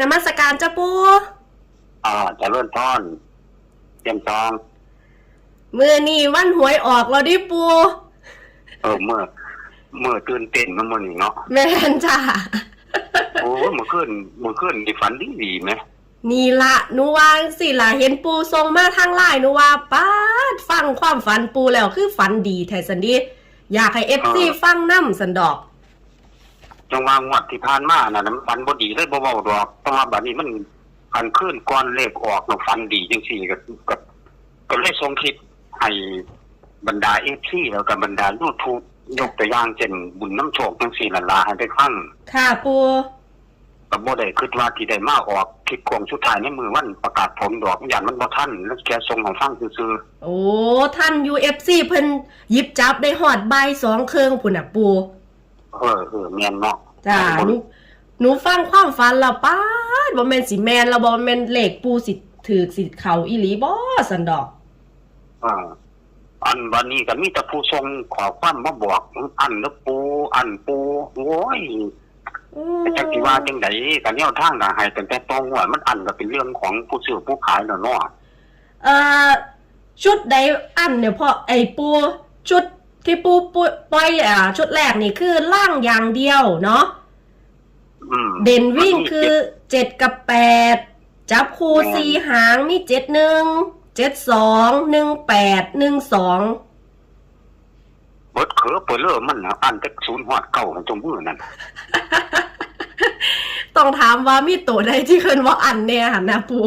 นมัสการเจ้าปูอ่าเจะเริ่มต้นเตรียมจอง มือนี่วันหวยออกแล้วดิปูเออเมื่อเมื่อตื่นเต้นมาเมื่อนี้เนาะแม่นจ้าโอ้ยเมื่อคืนเมื่อคืนดีฝันดีดีไหมนี่ละหนูวาจังสิล่ะเห็นปูทรงมาทางไลน์หนูว่าป้าดฟังความฝันปูแล้วคือฝันดีแท้สันดี อยากให้เอฟซีฟังน้ำสันดอก จังหวะงวดที่ผ่านมาน่ะนะมันฝันบ่ดีเลยบ่เว้าดอกแต่ว่าบัดนี้มันอันคืนก่อนเลขออกน่ะฝันดีจังซี่ก็ก็ก็เลยส่งคลิปให้บรรดา FC แล้วก็บรรดา YouTube ยกตัวอย่างเช่นบุญน้ำโชคจังซี่ล่ะล่ะให้ได้ฟังค่ะปูก็บ่ได้คิดว่าที่ได้มาออกคลิปโคงสุดท้ายในมือวันประกาศผลดอกอย่างมันบ่ทันแล้วแค่ส่งให้ฟังซื่อๆโอ้ท่าน UFC เพิ่นหยิบจับได้หอดใบายสองเครื่องพุ่นน่ะปู เออเออแม่นเนาะจ้าหนูหนูฟังความฝันแล้วป้าดบ่แม่นสิแมนแล้วบ่แม่นเลขปูสิถือสิเขาอีหลีบ่สันดอก อ่าอันวันนี้ก็มีแต่ผู้ทรงขอความมาบอก อันแล้วปู อันปูโอ้ยอืแต่จักสิว่าจังไดก็แนวทางก็ให้ตั้งแต่ตรงว่ามันอันก็เป็นเรื่องของผู้ซื้อผู้ขายแล้วเนาะเอ่อชุดใดอันเนี่ยพ่อไอ้ปูชุด ที่ปูปูปล่อยอ่าชุดแรกนี่คือล่างอย่างเดียวเนาะอืมเด่นวิ่งคือเจ็ดกับแปดจับคู่สี่หางมีเจ็ดหนึ่งเจ็ดสองหนึ่งแปดหนึ่งสองเบิดเขือเปิดเริ่มมันน่ะอันแต่ศูนย์ฮอดเก่ามันจมมือนั่นต้องถามว่ามีตัวใดที่เคินว่าอันเนี่ยหันนะปู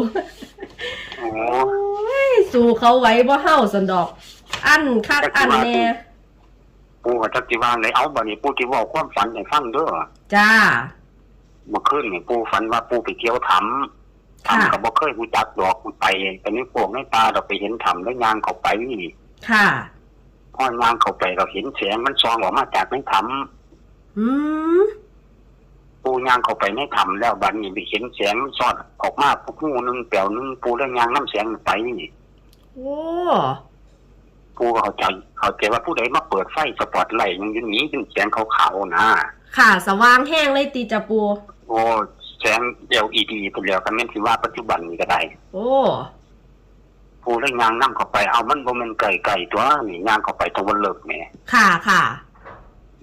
โอ้ โอ้ย สู่เขาไว้บ่เฮาสันดอก อันคักอันแน่ ปูก็จักสิว่าไหนเอาบัดนี้ปูสิเว้าความฝันให้ฟังเด้อจ้าเมื่อคืนนี่ปูฝันว่าปูไปเที่ยวถ้ำค่ะ ถ้ำก็บ่เคยรู้จักดอกไปแต่นี่พวกในตาเราไปเห็นถ้ำแล้วยางเข้าไปนี่ค่ะ พอยางเข้าไปเราเห็นแสงมันส่องออกมาจากในถ้อืมำปูยางเข้าไปในถ้ำแล้วบัดนี้ไปเห็นแสงมันสอดออกมาปุ๊บงูหนึงแปลวหนึงปูแล้วยางน้ำแสงไปนี่ โอ้ ปูก็เข้าใจเข้าใจว่าผู้ใดมาเปิดไฟสปอตไลท์ยังอยืนหนีเป็นแสงขาวๆนะค่ะสว่างแห้งเลยตีจะปู โอ้แสง LED พุ่นแล้วกันแม่นสิว่าปัจจุบันนี้ก็ได้โอ้ปูแล้วยางน้ำเข้าไปเอามันบ่แม่นไก่ๆตัวนี่ยางเข้าไปตะวันเลิกแหมค่ะค่ะ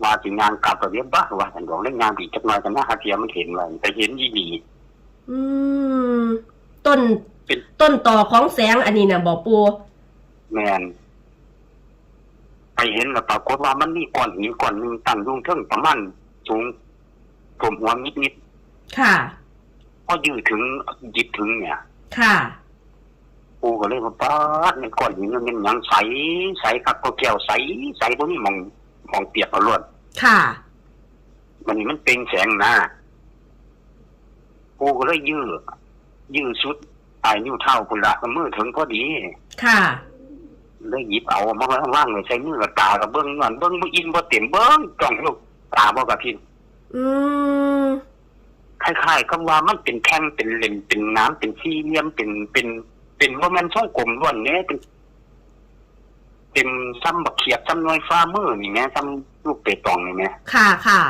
ว่าสิงานกลับระเบียบบ้าว่าฉันบอกเล่นงานดีจักหน่อยกันนะฮะเทียมันเห็นว่าแต่เห็นยี่ดีอืมต้นเป็นต้นต่อของแสงอันนี้น่ะบอกปู แมนไป เห็นแล้วปรากฏว่ามันมีก้อนหินก้อนหนึ่งตั้งอยุ่งเทิงประมาณสูงผมหัวนิดนิดค่ะๆพอยืดถึงหยิบถึงเนี่ย ค่ะปูก็เลยว่าป้าดในก้อนหินมันเป็นหยังใสใสครับก็แก้วใสใสพวกนี้มองมองเปียกเอาลวดค่ะมันนี่มันเป็นแสงนะปูก็เลยยืดยืดสุดปลายนิ้วเท้าพุ่นละก็มือถึงพอดี ค่ะ เลยหยิบเอามาว่างๆไว้ใช้มือกับตากับเบิ้งนั่นเบิ้งบ่อินบ่เต็มเบิ้งจ้องลูกตาบ่กับพินอืมคล้ายๆกับว่ามันเป็นแท่งเป็นเลนเป็นน้ำเป็นสี่เหลี่ยมเป็นเป็นเป็นบ่แม่นช่องกลมล้วนแหน่เป็นเป็นซ้ำบักเขียบซ้ำน้อยฟ้ามือนี่แหม่ซ้ำลูกเปตองนี่แหม่ค่ะค่ะ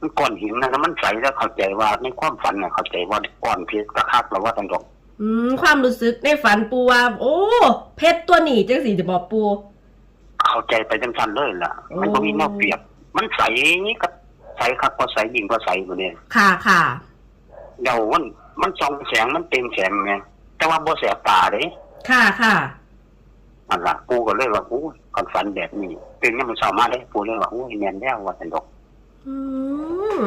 มันก้อนหินนะแล้วมันใสแล้วเข้าใจว่าในความฝันน่ะเข้าใจว่าก้อนเพชรกระคักแล้วว่าตันดอก อืมความรู้สึกในฝันปูว่า โอ้ เพชรตัวนี้จังสีจะบอกปู เข้าใจไปจังซั่นเลยล่ะ มันบ่มีแนวเปรียบ มันใสกับใสคักก็ใสยิ่งกว่าใสกว่านี้ค่ะค่ะเดี๋ยวมันมันส่องแสงมันเป็นแสงไงแต่ว่าบ่แสบตาเด้ค่ะค่ะอันละปูก็เลยว่าอู้ก่อนฝันแบบนี้ตื่นยังมันเช้ามาได้ปูเลยว่าอู้ยแม่นแล้วว่าสันดอกอืม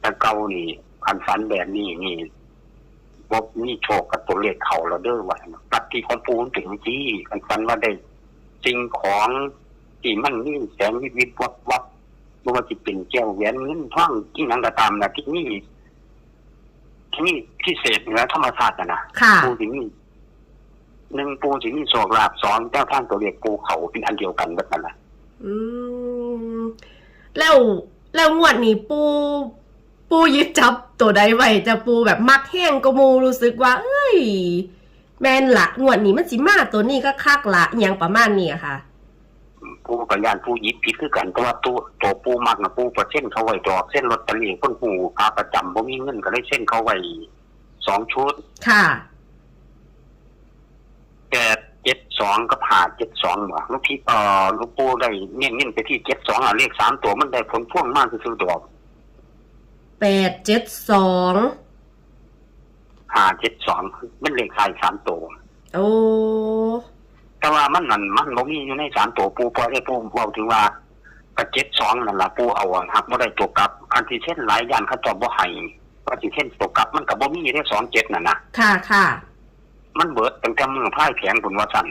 แต่เก่านี่คันฝันแบบนี้นี่ บ่มีโชคกับตัวเลขเขาเราเด้อว่าซั่นดอกตัดที่ของปูมันถึงที่คันฝันว่าได้สิ่งของที่มันมีแสงวิบวิบวับวับบ่ว่าสิเป็นแก้วแหวนเงินทองที่หยังก็ตามนะที่นี่ที่นี่พิเศษเหนือธรรมชาติน่ะนะค่ะปูสิมีหนึ่งปูสิมีโศกลาบสองเจ้าท่านตัวเรียกปูเขาเป็นอันเดียวกันแบบนั้นแหละอืมแล้วแล้วงวดนี้ปู ปูหยิบจับตัวใดไว้จะปูแบบมักแห้งก็มูรู้สึกว่า เอ้ย แมนละงวดนี้มันสิมาตัวนี้ก็คักละอหย่างประมาณนี้อะค่ะปูกับยานปูหยิบผิดคือกันแต่ว่าตัวตัวปูมักนะปูประเส้นเขาไว้ดอกเส้นลอตเตอรี่คนหูพาประจำบ่มีเงินก็เลยเส้นเขาไว้สองชุดค่ะ แปดเจ็ดสองกับหาเจ็ดสองบ่ลูกพี่เอ่อลูกปูได้เน้นเน้นไปที่เจ็ดสองอะเลขสามตัวมันได้ผลพ่วงมากที่สุดดอก แปดเจ็ดสองหาเจ็ดสองมันเลขสายสามตัว โอ้แต่ว่ามันนั่นมันบ่มีอยู่ในสามตัวปูพอได้ปูเว้าถึงว่ากระเจ็ดสองนั่นล่ะปูเอาอะหักบ่ได้ตัวกลับ อันที่เช่นหลายอย่างเขาเจอบบ่ให้ว่าที่เช่นตัวกลับมันก็บ่มีอยู่ในสองเจ็ดนั่นนะค่ะค่ะมันเบิดตั้งแต่มือพ่ายแข็งพุ่นว่าซั่น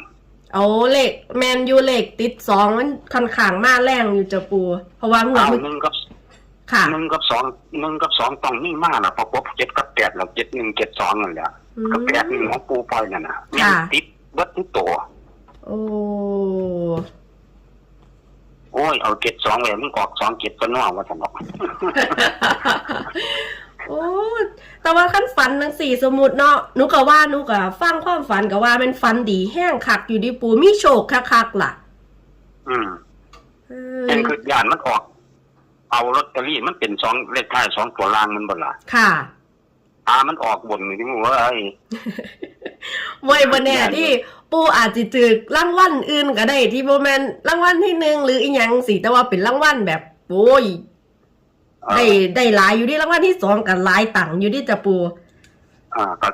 โอ้เลขแมนยูเลขติดสองมันค่อนข้างมาแรงอยู่เจ้าปู เพราะว่างวดเอาเมื่อหนึ่งกับ ค่ะหนึ่งกับสองหนึ่งกับสองต้องมีมาล่ะประกบเจ็ดกับแปดแล้วเจ็ดหนึ่งเจ็ดสองนั่นแหละอืกับมแปดหนึ่งของปูปล่อยนั่นน่ะค่ะติดเบิดทุกตัว โอ้โอ้ยเอาเจ็ดสองไว้มันออกสองเจ็ดก็น่อว่าซั่นดอก โอ้แต่ว่าขั้นฝันทั้งสี่สมมุติเนาะหนูก็ว่าหนูก็ฟังความฝันก็ว่ามันฝันดีแห้งคักอยู่ดิปูมีโชคคักๆล่ะอืมเออเป็นคือยานมันออก เอาลอตเตอรี่มันเป็นสองเลขท้ายสองตัวล่างมันบ่ล่ะค่ะอามันออกบนนี่ที่มึงว่าไอ้ไว้บ่แน่ที่ปูอาจจะถือรางวัลอื่นก็ได้ที่บ่แม่นรางวัลที่หนึ่งหรืออีหยังสิแต่ว่าเป็นรางวัลแบบโอ้ยเอ่อได้ได้หลายอยู่ที่รางวัลที่สองกันหลายตังค์อยู่ที่จะปู อ่าก็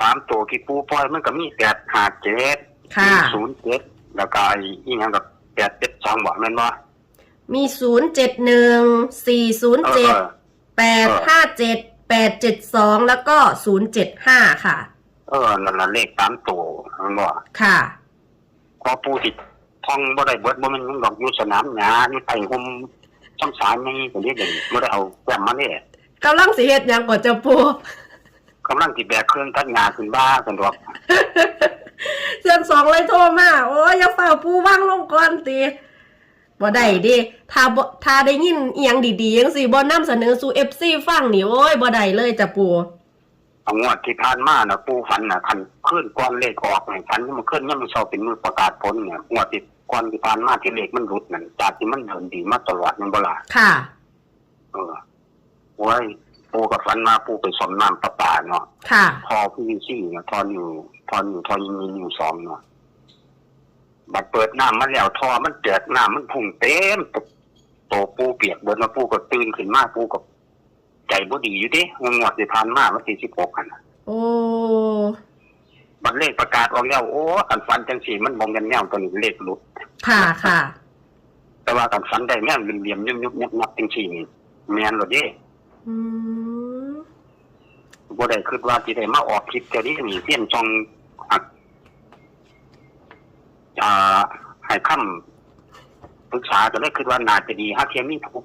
สามตัวที่ปูปล่อยมันก็มีแปดห้าเจ็ดค่ะศูนย์เจ็ดแล้วก็ไอ้อีหยังกับแปดเจ็ดสองบ่แม่นบ่ มีศูนย์เจ็ดหนึ่งสี่ศูนย์เออเจ็ดเออแปดห้าเจ็ดแปดเจ็ดสองแล้วก็ศูนย์เจ็ดห้าค่ะ เออนั่นละเลขสามตัวแมันบ่ค่ะ พอปูติดท่องบ่ได้เบิดบ่แมันดอกอยู่สนามหญ้านี่ไปห่มช่องสารนี่ก็เรียกอย่างบ่ได้เอาแก้มมาเนี่ยกำลังสิเฮ็ดหยังก่อนจะปูกำลังสิแบกเครื่องตัดหญ้าขึ้นบ้ากันดอกเส้นสองเลยโทรมาโอ้ยอย่าเฝ้าปูว่างลงก่อนตี บ่ได้เดิถ้าบ่ถ้าได้ยินเอียงดีๆจังสิบ่นำเสนอสู่ FC ฟังนี่โอ้ยบ่ได้เลยจ้ะปูเอางวดที่ผ่านมาน่ะปูฝันน่ะคันขึ้นก้อนเลขออกเนี่ยฝันมันขึ้นยังมันเช้าเป็นมือประกาศผลเนี่ยงวดที่ก้อนที่ผ่านมาที่เลขมันหลุดนั่นจากที่มันเดินดีมาตลอดแมันบ่ล่ะค่ะเออโอ้ยปูกับฝันมาปูไปสมน้ำประปาเนาะค่ะพอพี่วิซี่เนี่ยทอนอยู่ทอนอยู่ทอนยิงมีอยู่สองเนาะ บัดเปิดน้ำมาแล้วทอมันเดือดน้ำมันพุ่งเต็มตโตปูเปียกเบิดมาปูก็ตื่นขึ้นมาปูก็ใจบ่ดีอยู่เดิงวดที่ผ่านมาวันที่สิบหกกันน่ะโอ้บัดเลขประกาศออกแล้วโอ้กันฟันจังสีมันบองกันแนวตัวนี้เลขหลุดค่ะค่ะ แต่ว่ากันฟันได้แม่นเหลี่ยมๆยุบยุบยับยับจังสีนี่แม่นหรอเด้อืมบ่ได้คิดว่าสิได้มาออกคลิปเดี๋ยวนี้มีเพี้ยนจองอัก อ่าให้คำปรึกษาก็เลยคิดว่าน่าจะดีฮะเทียมมีผู้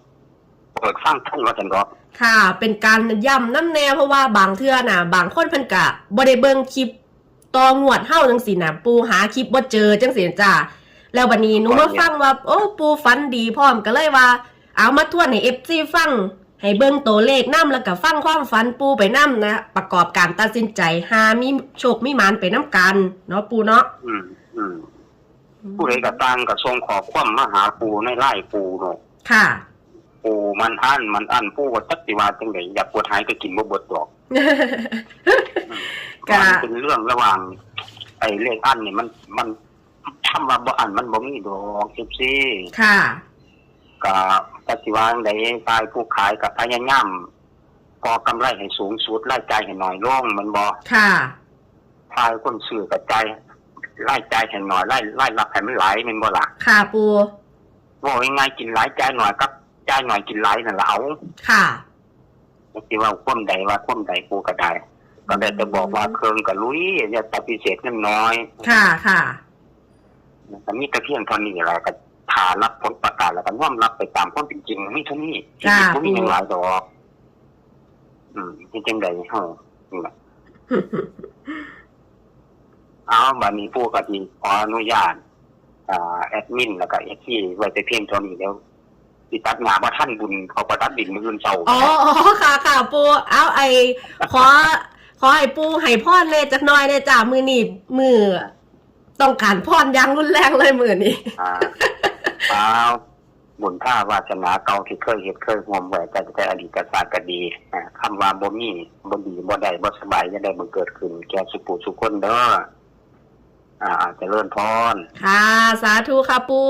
เปิดฟังท่านว่าจังดอกค่ะ เป็นการย้ำน้ำแน่เพราะว่าบางเทื่อน่ะ บางคนเพิ่นกะบ่ได้เบิ่งคลิปตองวดเฮาจังซี่น่ะ ปูหาคลิปบ่เจอจังซี่จ้าแล้วบัดนี้หนูมาฟังว่า โอ้ปูฝันดีพร้อมก็เลยว่า เอามาทวนให้ FC ฟังให้เบิ่งตัวเลขนํแล้วก็ฟังความฝันปูไปนํนะ ประกอบการตัดสินใจหามีโชคมีหมานไปนํกัน เนาะปูเนาะอืมอืม ผู้ใดก็ต่างก็ส่งขอความมาหาปูในไล่ปูเนาะค่ะ ปูมันอั้นมันอั้นปูว่าจักสิว่าจังไดอยากปวดหายก็กินบ่เบิดดอกกะมันเป็นเรื่องระหว่าง ไอ้เลขอั้นนี่มันมันคำว่าบ่อั้นมันบ่มีดอกซิซี่ค่ะก็ปฏิวัติใดตายผู้ขายกับพยายามก่อกำไรให้สูงสุดรายจ่ายให้น้อยลงมันบ่ค่ะพายคนซื้อกับใจาย รายจ่ายให้น้อยรายรายรับให้มันหลายแมันบ่ล่ะค่ะปูว่ายังไงกินหลายจ่ายหน่อยกับจ่ายหน่อยกินหลายนั่นแหละเอาค่ะที่ว่าความใดว่าความใดกูก็ได้ก็ได้แต่บอกว่าเครื่องกับลุยอย่าปฏิเสธเงินน้อย ค่ะค่ะแต่มีแต่เพียงเท่านี้แหละก็ฐารับผลประกาศแล้วก็น้อมรับไปตามความเป็นจริงมีเท่านี้จ้าบ่มีอย่างหลายดอก อืมที่จังใดเฮานี่ล่ะ เอามันมีผู้ก็สิขออนุญาตอ่าแอดมินแล้วก็เอที่ไว้แต่เพียงเท่านี้แล้วสิดตัดงาน้าบ่ท่านบุญเขาก็ตัดดินมื้ออื่นเช้าอ๋อค่ะค่ะปูเอาไอขอ ขอไอปูให้พรเลยจักน้อยเลยจ่ามือหนีบมือต้องการพรอย่างรุนแรงเลยมือนี้อ่าเปล่บุญท่าวาสนาเก่าที่เคยเฮ็ดเคยห่วมไว้จะได้อดีตศาสตร์ก็ดีคำว่าบ่มีบ่ดีบ่ได้บ่สบายจะได้บังเกิดขึ้น แก่สุปูสุคนเด้อ อาจจะเลื่อนพร ค่ะ สาธุค่ะปู